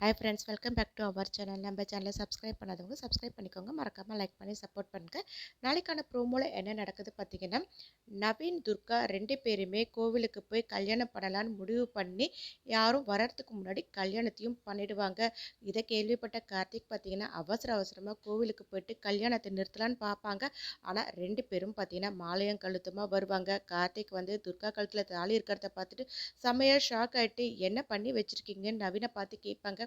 Hi friends welcome back to our channel நம்ம சேனலை subscribe பண்ணாதவங்க சப்ஸ்கிரைப் பண்ணிக்கோங்க. மறக்காமல் லைக் பண்ணி சப்போர்ட் பண்ணுங்கள் நாளைக்கான ப்ரோமோவில் என்ன நடக்குது பார்த்தீங்கன்னா நவீன் துர்கா ரெண்டு பேருமே கோவிலுக்கு போய் கல்யாணம் பண்ணலான்னு முடிவு பண்ணி யாரும் வர்றதுக்கு முன்னாடி கல்யாணத்தையும் பண்ணிடுவாங்க. இதை கேள்விப்பட்ட கார்த்திக் பார்த்தீங்கன்னா அவசர அவசரமாக கோவிலுக்கு போயிட்டு கல்யாணத்தை நிறுத்தலான்னு பார்ப்பாங்க. ஆனால் ரெண்டு பேரும் பார்த்தீங்கன்னா மாலையம் கழுத்துமாக வருவாங்க. கார்த்திக் வந்து துர்கா கழுத்தில் தாலி இருக்கிறத பார்த்துட்டு செம்மையாக ஷாக் ஆகிட்டு என்ன பண்ணி வச்சுருக்கீங்கன்னு நவீனை பார்த்து கேட்பாங்க.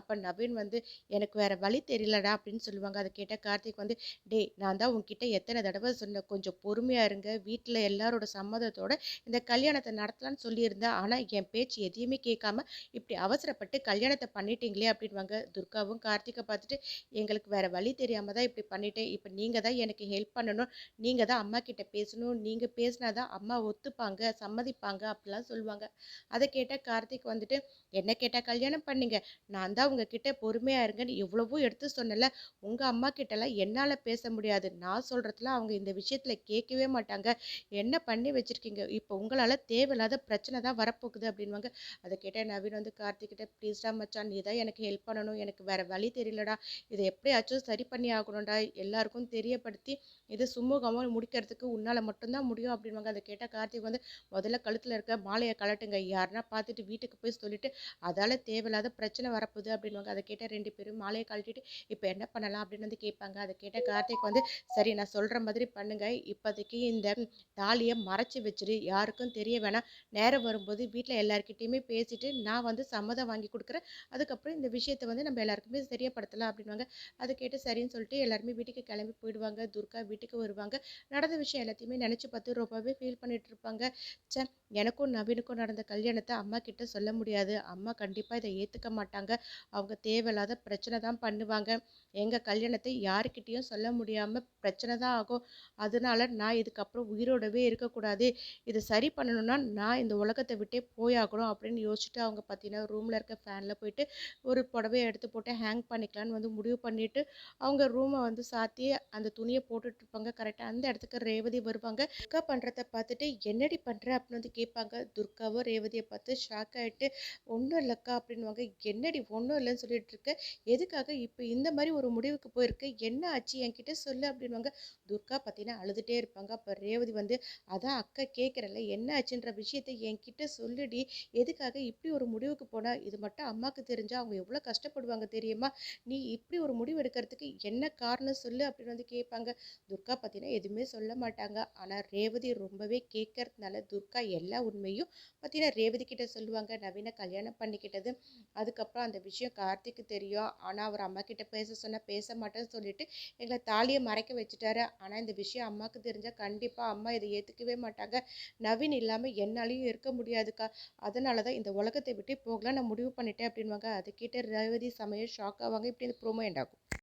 அப்போ நவீன் வந்து எனக்கு வேறு வழி தெரியலடா அப்படின்னு சொல்லுவாங்க. அதை கேட்டால் கார்த்திக் வந்து டே நான் தான் உங்ககிட்ட எத்தனை தடவை சொன்னேன் கொஞ்சம் பொறுமையாக இருங்க. வீட்டில் எல்லாரோட சம்மதத்தோட இந்த கல்யாணத்தை நடத்தலான்னு சொல்லியிருந்தேன் ஆனால் என் பேச்சு எதையுமே கேட்காம இப்படி அவசரப்பட்டு கல்யாணத்தை பண்ணிட்டீங்களே அப்படின்வாங்க துர்காவும் கார்த்திகை பார்த்துட்டு எங்களுக்கு வேறு வழி தெரியாமல் தான் இப்படி பண்ணிட்டேன். இப்போ நீங்கள் தான் எனக்கு ஹெல்ப் பண்ணணும். நீங்கள் தான் அம்மா கிட்ட பேசணும். நீங்கள் பேசினா தான் அம்மா ஒத்துப்பாங்க சம்மதிப்பாங்க அப்படிலாம் சொல்லுவாங்க. அதை கேட்டால் கார்த்திக் வந்துட்டு என்ன கேட்டால் கல்யாணம் பண்ணிங்க? நான் தான் உங்ககிட்ட பொறுமையாக இருங்கன்னு எவ்வளவோ எடுத்து சொன்னல உங்கள் அம்மா கிட்டலாம் என்னால் பேச முடியாது. நான் சொல்கிறதுல அவங்க இந்த விஷயத்தில் கேட்கவே மாட்டாங்க. என்ன பண்ணி வச்சுருக்கீங்க? இப்போ உங்களால் தேவையில்லாத பிரச்சனை தான் வரப்போகுது அப்படின்வாங்க அதை கேட்டால் நவீன் வந்து கார்த்திக்கிட்ட ப்ளீஸ்டா மச்சான் நீ தான் எனக்கு ஹெல்ப் பண்ணணும். எனக்கு வேறு வழி தெரியலடா. இதை எப்படியாச்சும் சரி பண்ணி ஆகணும்டா. எல்லாருக்கும் தெரியப்படுத்தி இதை சுமூகமாக முடிக்கிறதுக்கு உன்னால் மட்டும்தான் முடியும் அப்படின்வாங்க அதை கேட்டால் கார்த்திக் வந்து முதல்ல கழுத்தில் இருக்க மாலையை கலட்டுங்க யாருன்னா பார்த்துட்டு வீட்டுக்கு போய் சொல்லிட்டு அதால் தேவையில்லாத பிரச்சனை வரப்போகுது அப்படின்வாங்க அதை கேட்ட ரெண்டு பேரும் மாலையை கழட்டிட்டு இப்போ என்ன பண்ணலாம்? அப்படின்னு வந்து கேட்பாங்க. அதை கேட்ட கார்த்திக் வந்து சரி நான் சொல்கிற மாதிரி பண்ணுங்க. இப்போதைக்கு இந்த தாலியை மறைச்சி வச்சிரு. யாருக்கும் தெரிய வேணாம். நேரம் வரும்போது வீட்டில் எல்லாருக்கிட்டேயுமே பேசிட்டு நான் வந்து சம்மதம் வாங்கி கொடுக்குறேன். அதுக்கப்புறம் இந்த விஷயத்தை வந்து நம்ம எல்லாருக்குமே தெரியப்படுத்தலாம் அப்படின்வாங்க அதை கேட்டு சரின்னு சொல்லிட்டு எல்லாருமே வீட்டுக்கு கிளம்பி போயிடுவாங்க. துர்கா வீட்டுக்கு வருவாங்க. நடந்த விஷயம் எல்லாத்தையுமே நினச்சி பார்த்து ரொம்பவே ஃபீல் பண்ணிட்டு இருப்பாங்க. சே எனக்கும் நவீனுக்கும் நடந்த கல்யாணத்தை அம்மா கிட்ட சொல்ல முடியாது. அம்மா கண்டிப்பாக இதை ஏற்றுக்க மாட்டாங்க. அவங்க தேவையில்லாத பிரச்சனை தான் பண்ணுவாங்க. எங்கள் கல்யாணத்தை யாருக்கிட்டேயும் சொல்ல முடியாமல் பிரச்சனை தான் ஆகும். அதனால நான் இதுக்கப்புறம் உயிரோடவே இருக்கக்கூடாது. இதை சரி பண்ணணும்னா நான் இந்த உலகத்தை விட்டே போயாகணும் அப்படின்னு யோசிச்சுட்டு அவங்க பார்த்தீங்கன்னா ரூமில் இருக்க ஃபேனில் போயிட்டு ஒரு புடவையை எடுத்து போட்டு ஹேங் பண்ணிக்கலான்னு வந்து முடிவு பண்ணிவிட்டு அவங்க ரூமை வந்து சாத்தி அந்த துணியை போட்டுட்டு இருப்பாங்க. கரெக்டாக அந்த இடத்துக்கு ரேவதி வருவாங்க. அக்கா பண்ணுறத பார்த்துட்டு என்னடி பண்ணுற அப்படின்னு வந்து கேட்பாங்க. துர்காவோ ரேவதியை பார்த்து ஷாக் ஆகிட்டு ஒன்றும் இல்லைக்கா அப்படின்வாங்க என்னடி ஒன்றும் இல்லைன்னு சொல்லிட்டு இருக்க. எதுக்காக இப்போ இந்த மாதிரி ஒரு முடிவுக்கு போயிருக்கு. என்ன ஆச்சு? என்கிட்ட சொல்லு அப்படின்வாங்க துர்கா பார்த்தீங்கன்னா அழுதுகிட்டே இருப்பாங்க. அப்போ ரேவதி வந்து அதான் அக்கா கேட்குறல என்ன ஆச்சுன்ற விஷயத்த என்கிட்ட சொல்லுடி. எதுக்காக இப்படி ஒரு முடிவுக்கு போனால் இது மட்டும் அம்மாவுக்கு தெரிஞ்சால் அவங்க எவ்வளோ கஷ்டப்படுவாங்க தெரியுமா? நீ இப்படி ஒரு முடிவு எடுக்கிறதுக்கு என்ன காரணம் சொல்லு அப்படின்னு வந்து கேட்பாங்க. துர்கா பார்த்தீங்கன்னா எதுவுமே சொல்ல மாட்டாங்க. ஆனால் ரேவதி ரொம்பவே கேட்கறதுனால துர்கா எல்லா உண்மையும் பார்த்தீங்கன்னா ரேவதி கிட்ட சொல்லுவாங்க. நவீன கல்யாணம் பண்ணிக்கிட்டது. அதுக்கப்புறம் அந்த விஷயம் கார்த்திக்கு தெரியும். ஆனால் அவர் அம்மா கிட்ட பேச நான் பேச மாட்டேன்னு சொல்லிட்டு எங்களை தாலியை மறைக்க வச்சுட்டாரு. ஆனால் இந்த விஷயம் அம்மாவுக்கு தெரிஞ்சால் கண்டிப்பாக அம்மா இதை ஏற்றுக்கவே மாட்டாங்க. நவீன் இல்லாமல் என்னாலையும் இருக்க முடியாதுக்கா. அதனால தான் இந்த உலகத்தை விட்டு போகலாம் நான் முடிவு பண்ணிட்டேன் அப்படின்வாங்க அது கேட்ட ரேவதி சமயம் ஷாக் ஆவாங்க. இப்படி இந்த ப்ரோமோ எண்டாகும்